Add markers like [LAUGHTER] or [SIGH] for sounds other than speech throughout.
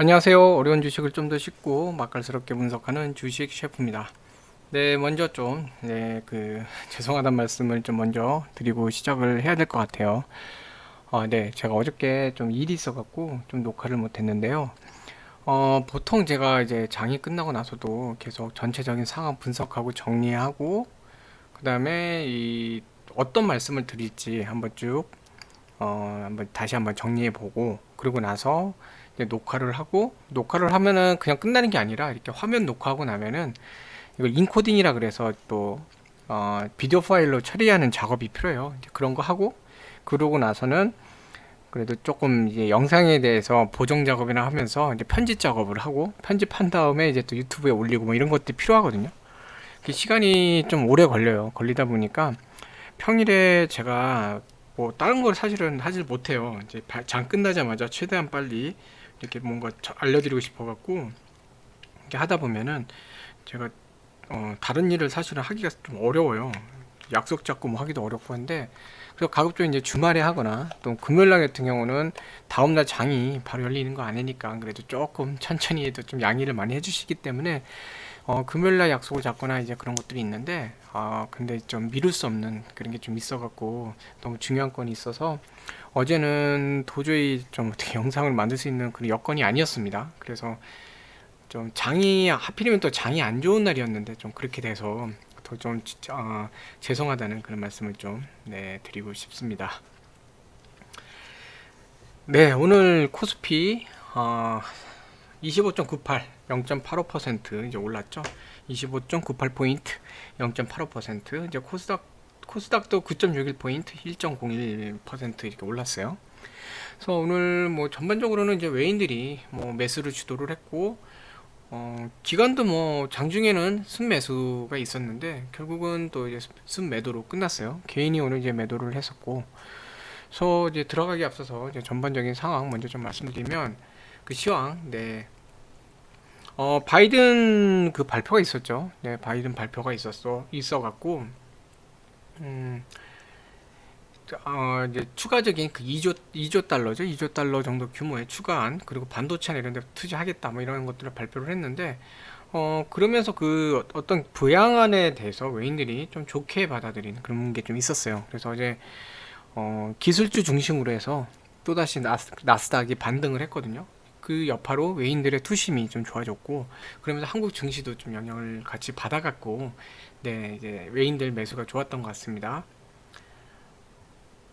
안녕하세요. 어려운 주식을 좀 더 쉽고 맛깔스럽게 분석하는 주식 셰프입니다. 네, 먼저 좀, 네, 그, [LAUGHS] 죄송하다는 말씀을 좀 먼저 드리고 시작을 해야 될 것 같아요. 어, 네, 제가 어저께 좀 일이 있어갖고 좀 녹화를 못 했는데요. 어, 보통 제가 이제 장이 끝나고 나서도 계속 전체적인 상황 분석하고 정리하고, 그 다음에 이 어떤 말씀을 드릴지 한번 쭉, 어, 한번 다시 한번 정리해 보고, 그러고 나서 녹화를 하고, 녹화를 하면은 그냥 끝나는 게 아니라 이렇게 화면 녹화하고 나면은 이걸 인코딩이라 그래서 또, 어, 비디오 파일로 처리하는 작업이 필요해요. 이제 그런 거 하고, 그러고 나서는 그래도 조금 이제 영상에 대해서 보정 작업이나 하면서 이제 편집 작업을 하고 편집한 다음에 이제 또 유튜브에 올리고 뭐 이런 것들이 필요하거든요. 그 시간이 좀 오래 걸려요. 걸리다 보니까 평일에 제가 뭐 다른 걸 사실은 하질 못해요. 이제 바- 장 끝나자마자 최대한 빨리 이렇게 뭔가 저- 알려드리고 싶어갖고 이렇게 하다 보면은 제가 어, 다른 일을 사실은 하기가 좀 어려워요. 약속 잡고 뭐 하기도 어렵고 한데 그래서 가급적 이제 주말에 하거나 또 금요일 날 같은 경우는 다음 날 장이 바로 열리는 거 아니니까 그래도 조금 천천히 해도 좀 양해를 많이 해주시기 때문에 어, 금요일 날 약속을 잡거나 이제 그런 것들이 있는데 아 근데 좀 미룰 수 없는 그런 게 좀 있어갖고 너무 중요한 건이 있어서 어제는 도저히 좀 어떻게 영상을 만들 수 있는 그런 여건이 아니었습니다. 그래서 좀 장이 하필이면 또 장이 안 좋은 날이었는데 좀 그렇게 돼서 더좀 어, 죄송하다는 그런 말씀을 좀 네, 드리고 싶습니다. 네, 오늘 코스피 어, 25.98 0.85% 이제 올랐죠. 25.98 포인트 0.85% 이제 코스닥 코스닥도 9.61 포인트 1.01% 이렇게 올랐어요. 그래서 오늘 뭐 전반적으로는 이제 외인들이 뭐 매수를 주도를 했고 어, 기간도 뭐 장중에는 순매수가 있었는데 결국은 또 이제 순매도로 끝났어요. 개인이 오늘 이제 매도를 했었고, 그래서 이제 들어가기 앞서서 이제 전반적인 상황 먼저 좀 말씀드리면 그 시황, 네, 어 바이든 그 발표가 있었죠. 네, 바이든 발표가 있었어 있어갖고, 음, 어, 이제 추가적인 그 2조 2조 달러죠. 2조 달러 정도 규모의 추가한 그리고 반도체나 이런 데 투자하겠다 뭐 이런 것들을 발표를 했는데 어 그러면서 그 어떤 부양안에 대해서 외인들이 좀 좋게 받아들이는 그런 게 좀 있었어요. 그래서 어제 어 기술주 중심으로 해서 또다시 나스, 나스닥이 반등을 했거든요. 그 여파로 외인들의 투심이 좀 좋아졌고 그러면서 한국 증시도 좀 영향을 같이 받아갔고 네 이제 외인들 매수가 좋았던 것 같습니다.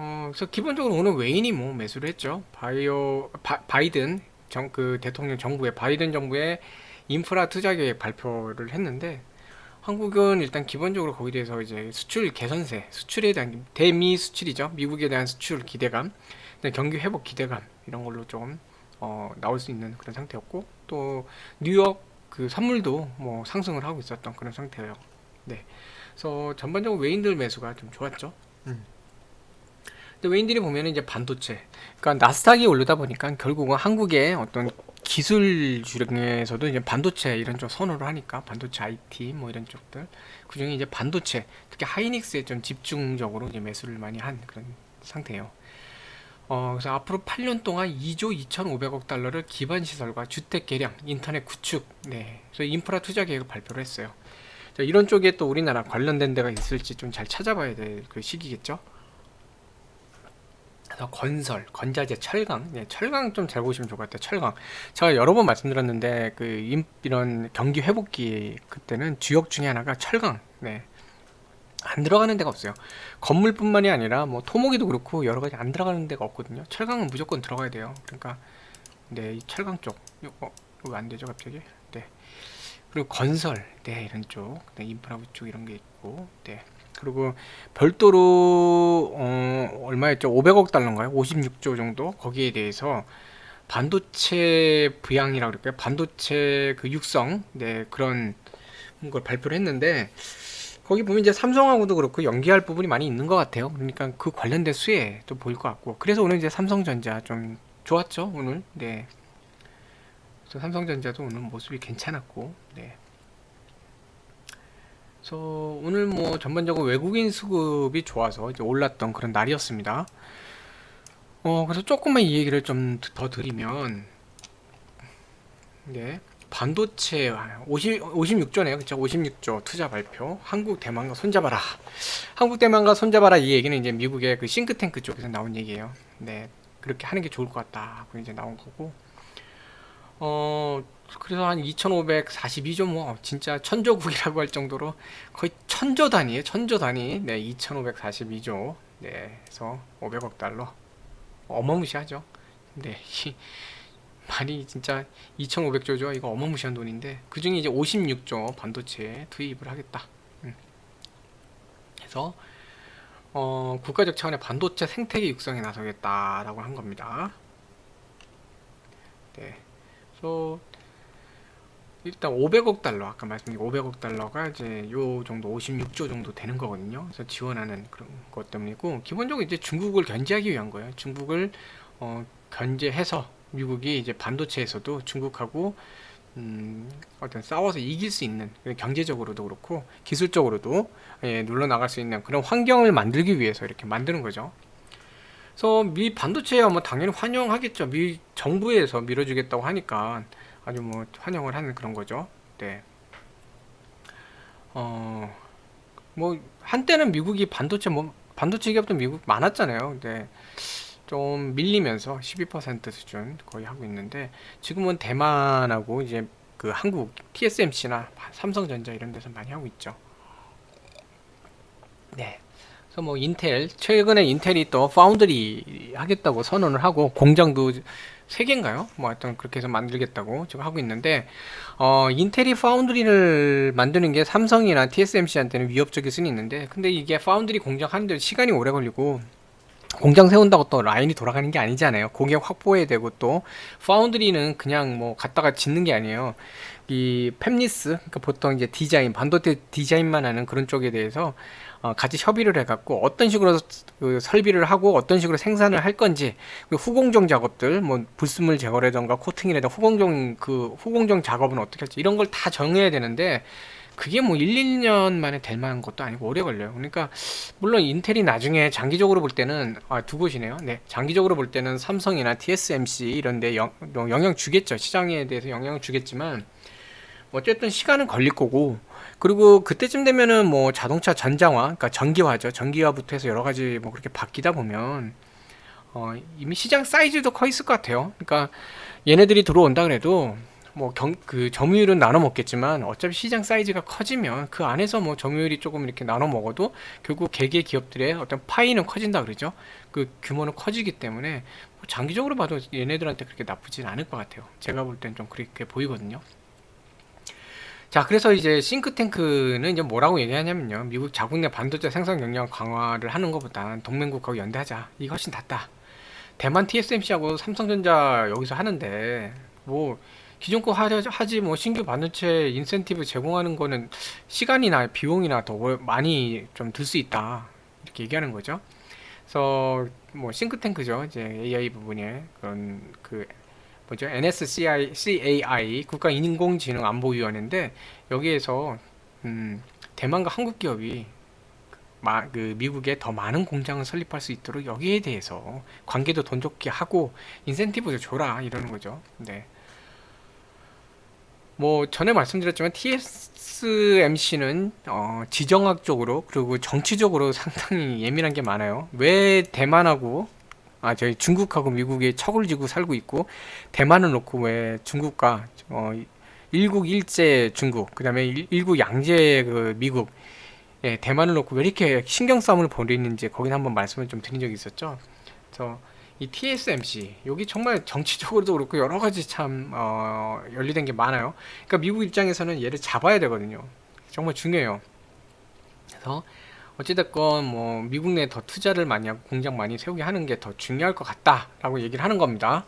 어, 그래서 기본적으로 오늘 외인이 뭐 매수를 했죠. 바이오 바, 바이든 정, 그 대통령 정부의 바이든 정부의 인프라 투자 계획 발표를 했는데 한국은 일단 기본적으로 거기에 대해서 이제 수출 개선세, 수출에 대한 대미 수출이죠. 미국에 대한 수출 기대감, 경기 회복 기대감 이런 걸로 좀 어, 나올 수 있는 그런 상태였고 또 뉴욕 그 선물도 뭐 상승을 하고 있었던 그런 상태예요. 네. 그래서 전반적으로 외인들 매수가 좀 좋았죠. 음. 근데 외인들이 보면은 이제 반도체, 그러니까 나스닥이 오르다 보니까 결국은 한국의 어떤 기술 중에서도 이제 반도체 이런 쪽 선호를 하니까 반도체 IT 뭐 이런 쪽들 그 중에 이제 반도체 특히 하이닉스에 좀 집중적으로 이제 매수를 많이 한 그런 상태예요. 어, 그래서 앞으로 8년 동안 2조 2,500억 달러를 기반 시설과 주택 개량, 인터넷 구축, 네, 그래서 인프라 투자 계획을 발표를 했어요. 자, 이런 쪽에 또 우리나라 관련된 데가 있을지 좀 잘 찾아봐야 될 그 시기겠죠. 그래서 건설, 건자재, 철강, 네, 철강 좀 잘 보시면 좋을 것 같아요. 철강. 제가 여러 번 말씀드렸는데 그 임- 이런 경기 회복기 그때는 주역 중에 하나가 철강. 네. 안 들어가는 데가 없어요. 건물뿐만이 아니라 뭐 토목이도 그렇고 여러 가지 안 들어가는 데가 없거든요. 철강은 무조건 들어가야 돼요. 그러니까 네, 이 철강 쪽. 이거 어, 이거 안 되죠, 갑자기? 네. 그리고 건설, 네, 이런 쪽. 네, 인프라 쪽 이런 게 있고. 네. 그리고 별도로 어, 얼마였죠? 500억 달러인가요? 56조 정도 거기에 대해서 반도체 부양이라고 그럴까요? 반도체 그 육성 네 그런 걸 발표를 했는데 거기 보면 이제 삼성하고도 그렇고 연계할 부분이 많이 있는 것 같아요. 그러니까 그 관련된 수혜 좀 보일 것 같고 그래서 오늘 이제 삼성전자 좀 좋았죠 오늘 네. 삼성전자도 오늘 모습이 괜찮았고 네. 그래서 오늘 뭐 전반적으로 외국인 수급이 좋아서 이제 올랐던 그런 날이었습니다. 어, 그래서 조금만 이 얘기를 좀 더 드리면, 네. 반도체 50, 56조네요. 그쵸? 56조 투자 발표. 한국 대만과 손잡아라. 한국 대만과 손잡아라 이 얘기는 이제 미국의 그 싱크탱크 쪽에서 나온 얘기예요. 네. 그렇게 하는 게 좋을 것 같다. 고 이제 나온 거고. 어, 그래서 한 2542조 뭐 진짜 천조국이라고 할 정도로 거의 천조 단위에 천조 단위. 네, 2542조. 네. 그래서 500억 달러. 어마무시하죠. 네. 이 많이 진짜 2,500조죠. 이거 어마무시한 돈인데 그 중에 이제 56조 반도체에 투입을 하겠다. 음. 그래서 어, 국가적 차원의 반도체 생태계 육성에 나서겠다라고 한 겁니다. 네. 그래서 일단 500억 달러 아까 말씀드린 500억 달러가 이제 요 정도 56조 정도 되는 거거든요. 그래서 지원하는 그런 것 때문이고 기본적으로 이제 중국을 견제하기 위한 거예요. 중국을 어, 견제해서 미국이 이제 반도체에서도 중국하고 음, 어떤 싸워서 이길 수 있는 경제적으로도 그렇고 기술적으로도 예, 눌러 나갈 수 있는 그런 환경을 만들기 위해서 이렇게 만드는 거죠. 그래서 미 반도체야 뭐 당연히 환영하겠죠. 미 정부에서 밀어주겠다고 하니까 아주 뭐 환영을 하는 그런 거죠. 네. 어, 뭐 한때는 미국이 반도체 뭐 반도체 기업도 미국 많았잖아요. 근데 좀 밀리면서 12% 수준 거의 하고 있는데 지금은 대만하고 이제 그 한국 TSMC나 삼성전자 이런 데서 많이 하고 있죠. 네. 그래서 뭐 인텔 최근에 인텔이 또 파운드리 하겠다고 선언을 하고 공장도 세 개인가요? 뭐 하여튼 그렇게 해서 만들겠다고 지금 하고 있는데 어 인텔이 파운드리를 만드는 게 삼성이나 TSMC한테는 위협적일 수는 있는데 근데 이게 파운드리 공장 하는데 시간이 오래 걸리고 공장 세운다고 또 라인이 돌아가는 게 아니잖아야 고객 확보해야 되고 또 파운드리는 그냥 뭐 갖다가 짓는 게 아니에요. 이 팹리스 그러니까 보통 이제 디자인 반도체 디자인만 하는 그런 쪽에 대해서 어, 같이 협의를 해갖고 어떤 식으로 그 설비를 하고 어떤 식으로 생산을 할 건지 그 후공정 작업들 뭐 불순물 제거라던가 코팅이라든가 후공정 그 후공정 작업은 어떻게 할지 이런 걸 다 정해야 되는데 그게 뭐 1, 2년 만에 될 만한 것도 아니고 오래 걸려요. 그러니까 물론 인텔이 나중에 장기적으로 볼 때는 아, 두 곳이네요. 네, 장기적으로 볼 때는 삼성이나 TSMC 이런 데 영, 영향 주겠죠. 시장에 대해서 영향을 주겠지만 어쨌든 시간은 걸릴 거고 그리고 그때쯤 되면은 뭐 자동차 전장화, 그러니까 전기화죠. 전기화부터 해서 여러 가지 뭐 그렇게 바뀌다 보면 어, 이미 시장 사이즈도 커 있을 것 같아요. 그러니까 얘네들이 들어온다 그래도 뭐 경, 그 점유율은 나눠 먹겠지만 어차피 시장 사이즈가 커지면 그 안에서 뭐 점유율이 조금 이렇게 나눠 먹어도 결국 개개 기업들의 어떤 파이는 커진다 그러죠. 그 규모는 커지기 때문에 뭐 장기적으로 봐도 얘네들한테 그렇게 나쁘진 않을 것 같아요. 제가 볼 땐 좀 그렇게 보이거든요. 자, 그래서 이제 싱크탱크는 이제 뭐라고 얘기하냐면요. 미국 자국 내 반도체 생산 역량 강화를 하는 것보다 동맹국하고 연대하자. 이게 훨씬 낫다. 대만 TSMC하고 삼성전자 여기서 하는데 뭐 기존 거 하지 뭐 신규 반도체 인센티브 제공하는 거는 시간이나 비용이나 더 많이 좀 들 수 있다 이렇게 얘기하는 거죠. 그래서 뭐 싱크탱크죠 이제 AI 부분에 그런 그 뭐죠 NSCI CAI 국가 인공지능 안보위원회인데 여기에서 음, 대만과 한국 기업이 마, 그 미국에 더 많은 공장을 설립할 수 있도록 여기에 대해서 관계도 돈 좋게 하고 인센티브도 줘라 이러는 거죠. 네. 뭐 전에 말씀드렸지만 TSMC는 어, 지정학적으로 그리고 정치적으로 상당히 예민한 게 많아요. 왜 대만하고 아 저희 중국하고 미국이 척을 지고 살고 있고 대만을 놓고 왜 중국과 어, 일국 일제 중국 그다음에 일, 국 양제 그 미국 예, 대만을 놓고 왜 이렇게 신경 싸움을 벌이는지 거긴 한번 말씀을 좀 드린 적이 있었죠. 그래서 이 TSMC 여기 정말 정치적으로도 그렇고 여러 가지 참 어, 연루된 게 많아요. 그러니까 미국 입장에서는 얘를 잡아야 되거든요. 정말 중요해요. 그래서 어찌됐건 뭐 미국 내에 더 투자를 많이 하고 공장 많이 세우게 하는 게 더 중요할 것 같다라고 얘기를 하는 겁니다.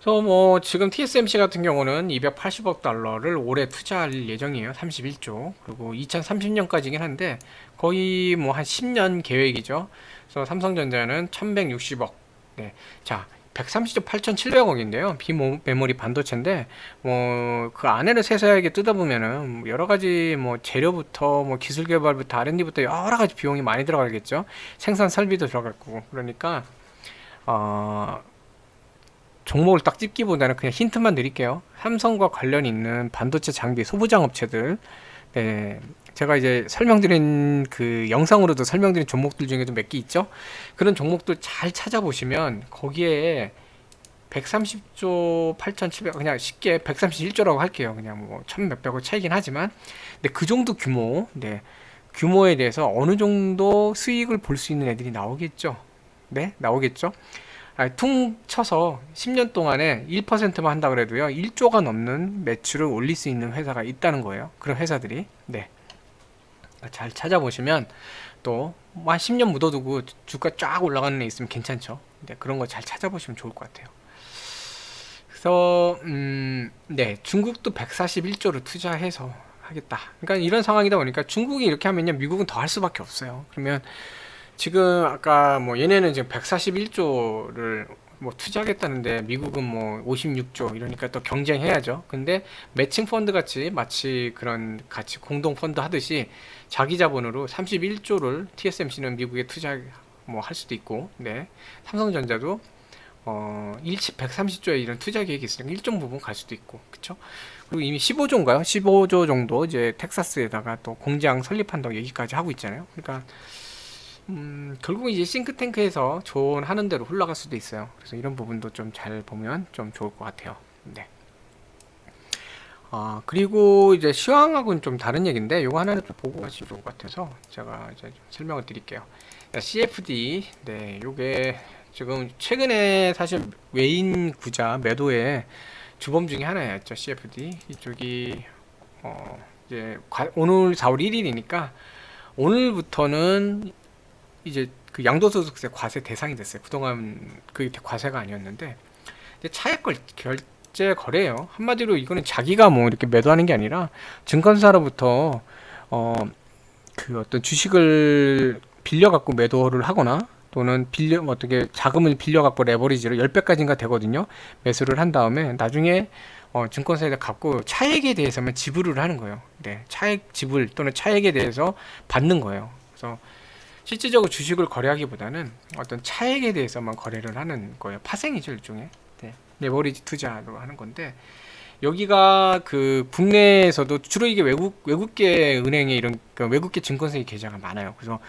그래서 뭐 지금 TSMC 같은 경우는 280억 달러를 올해 투자할 예정이에요. 31조. 그리고 2030년까지긴 한데 거의 뭐 한 10년 계획이죠. 그래서 삼성전자는 1160억 네. 자, 130조 8,700억인데요. 비메모리 반도체인데 뭐 그 안에를 세세하게 뜯어보면은 뭐 여러 가지 뭐 재료부터 뭐 기술 개발부터 R&D부터 여러 가지 비용이 많이 들어가겠죠. 생산 설비도 들어갈 거고 그러니까 어 종목을 딱 찝기보다는 그냥 힌트만 드릴게요. 삼성과 관련 있는 반도체 장비 소부장 업체들. 네. 제가 이제 설명드린 그 영상으로도 설명드린 종목들 중에도 몇 개 있죠. 그런 종목들 잘 찾아보시면 거기에 130조 8,700 그냥 쉽게 131조라고 할게요. 그냥 뭐 천 몇백억 차이긴 하지만 근데 그 정도 규모, 네. 규모에 대해서 어느 정도 수익을 볼 수 있는 애들이 나오겠죠. 네, 나오겠죠. 아, 퉁 쳐서 10년 동안에 1%만 한다 그래도요, 1조가 넘는 매출을 올릴 수 있는 회사가 있다는 거예요. 그런 회사들이. 네. 잘 찾아보시면 또, 뭐 한 10년 묻어두고 주가 쫙 올라가는 애 있으면 괜찮죠. 네, 그런 거 잘 찾아보시면 좋을 것 같아요. 그래서, 음, 네, 중국도 141조를 투자해서 하겠다. 그러니까 이런 상황이다 보니까 중국이 이렇게 하면요, 미국은 더 할 수밖에 없어요. 그러면 지금 아까 뭐 얘네는 지금 141조를 뭐 투자하겠다는데 미국은 뭐 56조 이러니까 또 경쟁해야죠. 근데 매칭 펀드 같이 마치 그런 같이 공동 펀드 하듯이 자기 자본으로 31조를 TSMC는 미국에 투자 뭐 할 수도 있고, 네. 삼성전자도 어, 일치 130조의 이런 투자 계획이 있으니까 일정 부분 갈 수도 있고, 그쵸? 그리고 이미 15조인가요? 15조 정도 이제 텍사스에다가 또 공장 설립한다고 얘기까지 하고 있잖아요. 그러니까 음, 결국 이제 싱크탱크에서 조언하는 대로 흘러갈 수도 있어요. 그래서 이런 부분도 좀 잘 보면 좀 좋을 것 같아요. 네. 아, 그리고 이제 시황하고는 좀 다른 얘기인데, 요거 하나는 좀 보고 가시면 좋을 것 같아서 제가 이제 좀 설명을 드릴게요. CFD, 네, 요게 지금 최근에 사실 외인 구자 매도의 주범 중에 하나였죠, CFD. 이쪽이, 어, 이제 과- 오늘 4월 1일이니까 오늘부터는 이제 그 양도소득세 과세 대상이 됐어요. 그동안 그 과세가 아니었는데 이제 차액 걸 결제 거래예요. 한마디로 이거는 자기가 뭐 이렇게 매도하는 게 아니라 증권사로부터 어 그 어떤 주식을 빌려 갖고 매도를 하거나 또는 빌려 뭐 어떻게 자금을 빌려 갖고 레버리지로 10배까지인가 되거든요. 매수를 한 다음에 나중에 어, 증권사에다 갖고 차액에 대해서만 지불을 하는 거예요. 네, 차액 지불 또는 차액에 대해서 받는 거예요. 그래서 실질적으로 주식을 거래하기보다는 어떤 차액에 대해서만 거래를 하는 거예요. 파생이죠, 일종의. 네. 레버리지 투자로 하는 건데 여기가 그 국내에서도 주로 이게 외국 외국계 은행에 이런 그 외국계 증권사의 계좌가 많아요. 그래서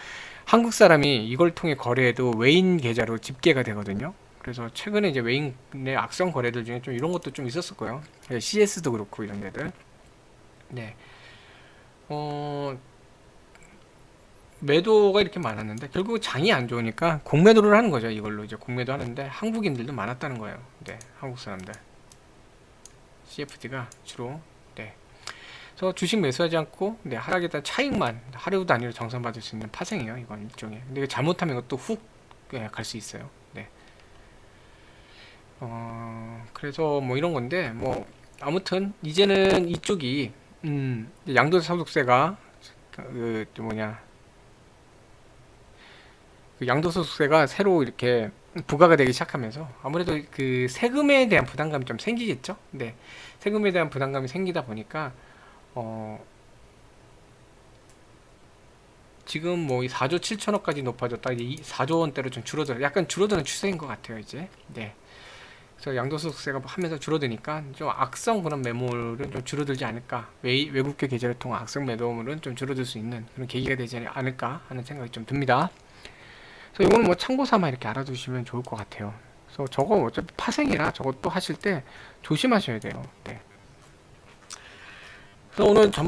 한국 사람이 이걸 통해 거래해도 외인 계좌로 집계가 되거든요. 그래서 최근에 이제 외인의 악성 거래들 중에 좀 이런 것도 좀 있었을 거예요. CS도 그렇고 이런 데들. 네. 어, 매도가 이렇게 많았는데 결국 장이 안 좋으니까 공매도를 하는 거죠. 이걸로 이제 공매도 하는데 한국인들도 많았다는 거예요. 네, 한국 사람들. CFD가 주로 네. 그래서 주식 매수하지 않고 네, 하락에 따른 차익만 하루 단위로 정산받을 수 있는 파생이에요. 이건 일종의. 근데 이거 잘못하면 이것도 훅갈수 있어요. 네. 어, 그래서 뭐 이런 건데 뭐 아무튼 이제는 이쪽이 음, 양도소득세가 그 뭐냐 그 양도소득세가 새로 이렇게 부과가 되기 시작하면서 아무래도 그 세금에 대한 부담감이 좀 생기겠죠. 네, 세금에 대한 부담감이 생기다 보니까 어 지금 뭐 이 4조 7천억까지 높아졌다 이제 이 4조 원대로 좀 줄어들 약간 줄어드는 추세인 것 같아요 이제. 네. 그래서 양도소득세가 하면서 줄어드니까 좀 악성 그런 매물은 좀 줄어들지 않을까 외, 외국계 계좌를 통한 악성 매도물은 좀 줄어들 수 있는 그런 계기가 되지 않을까 하는 생각이 좀 듭니다. 그래서 이거는 뭐 참고 삼아 이렇게 알아두시면 좋을 것 같아요. 그래서 저거 어차피 파생이라 저것도 하실 때 조심하셔야 돼요. 네. 그래서 오늘 전반